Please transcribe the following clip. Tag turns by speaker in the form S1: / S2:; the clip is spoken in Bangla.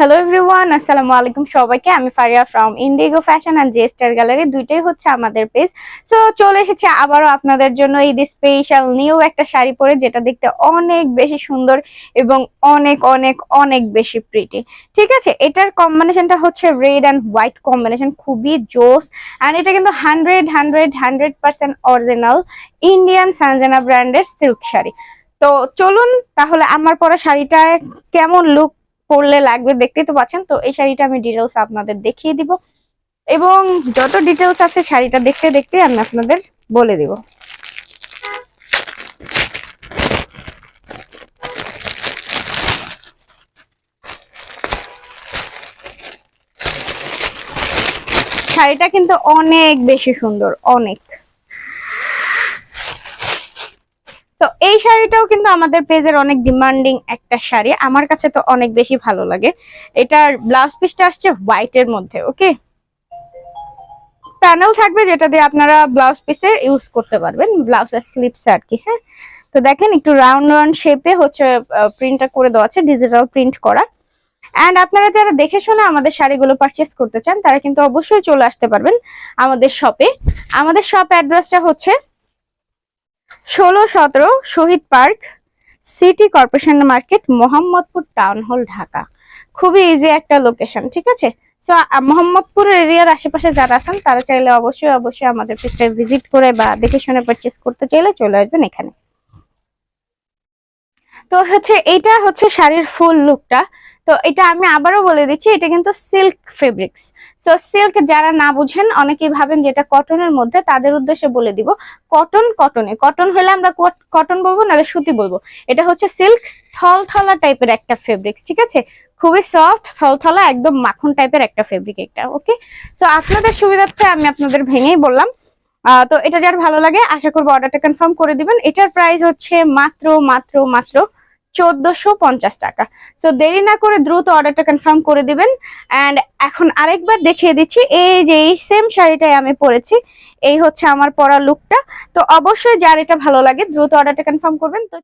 S1: হ্যালো এভরিওয়ান আসসালামু আলাইকুম সবাইকে। আমি Faria from Indigo fashion and J star gallery দুইটাই হচ্ছে আমাদের পেজ সো চলে এসেছে আবারও আপনাদের জন্য এই স্পেশাল নিউ একটা শাড়ি পরে, যেটা দেখতে অনেক বেশি সুন্দর এবং অনেক অনেক অনেক বেশি প্রিটি ঠিক আছে? এটার কম্বিনেশনটা হচ্ছে রেড অ্যান্ড হোয়াইট কম্বিনেশন খুবই জোস। অ্যান্ড এটা কিন্তু hundred hundred hundred percent original Indian Sanjana ব্র্যান্ডের সিল্ক শাড়ি। তো চলুন তাহলে আমার পরা শাড়িটা কেমন লুক পরলে লাগবে, দেখতেই তো পাচ্ছেন। তো এই শাড়িটা আমি ডিটেলস আপনাদের দেখিয়ে দিব। এবং যত ডিটেলস আছে শাড়িটা দেখতে দেখতে আমি আপনাদের বলে দিব। শাড়িটা কিন্তু অনেক বেশি সুন্দর, অনেক। শাড়িটাও কিন্তু আমাদের পেজের অনেক ডিমান্ডিং একটা শাড়ি। আমার কাছে তো অনেক বেশি ভালো লাগে। এটার ব্লাউজ পিসটা আসছে হোয়াইট এর মধ্যে, ওকে? প্যানেল থাকবে যেটা দিয়ে আপনারা ব্লাউজ পিসের ইউজ করতে পারবেন। ব্লাউজের স্লিপস আর কি হ্যাঁ? তো দেখেন একটু রাউন্ড রাউন্ড শেপে হচ্ছে প্রিন্টটা করে দেওয়া আছে ডিজিটাল প্রিন্ট করা। অ্যান্ড আপনারা যারা দেখে শুনে আমাদের শাড়িগুলো পারচেস করতে চান, তারা কিন্তু অবশ্যই চলে আসতে পারবেন আমাদের শপে আমাদের শপ অ্যাড্রেসটা হচ্ছে ষোলো সতেরো Shahid park, city corporation market, Mohammadpur town hall Dhaka. খুবই ইজি একটা লোকেশন ঠিক আছে? সো মোহাম্মদপুর এরিয়ার আশেপাশে যারা আছেন, তারা চাইলে অবশ্যই অবশ্যই আমাদের পেজটা ভিজিট করে বা দেখে শুনে পারচেস করতে চাইলে চলে আসবেন এখানে। তো হচ্ছে, এইটা হচ্ছে শাড়ির ফুল লুকটা তো এটা আমি আবারও বলে দিচ্ছি, এটা কিন্তু সিল্ক ফেব্রিক্স সো সিল্ক যারা না বুঝেন, অনেকেই ভাবেন যেটা কটনের মধ্যে, তাদের উদ্দেশ্যে বলে দিব কটন কটনে কটন হলে আমরা কটন বলব না সুতি বলব। এটা হচ্ছে সিল্ক থলথলা টাইপের একটা ফেব্রিক্স ঠিক আছে? খুবই সফট থলথলা, একদম মাখন টাইপের একটা ফেব্রিক এটা ওকে সো আপনাদের সুবিধার্থে আমি আপনাদের ভেঙেই বললাম। তো এটা যার ভালো লাগে, আশা করব অর্ডারটা কনফার্ম করে দিবেন। এটার প্রাইস হচ্ছে মাত্র মাত্র মাত্র চোদ্দশো পঞ্চাশ টাকা। তো দেরি না করে দ্রুত অর্ডারটা কনফার্ম করে দিবেন। অ্যান্ড এখন আরেকবার দেখিয়ে দিচ্ছি, এই যে এই সেম শাড়িটাই আমি পরেছি, এই হচ্ছে আমার পরা লুকটা তো অবশ্যই যার এটা ভালো লাগে, দ্রুত অর্ডারটা কনফার্ম করবেন। তো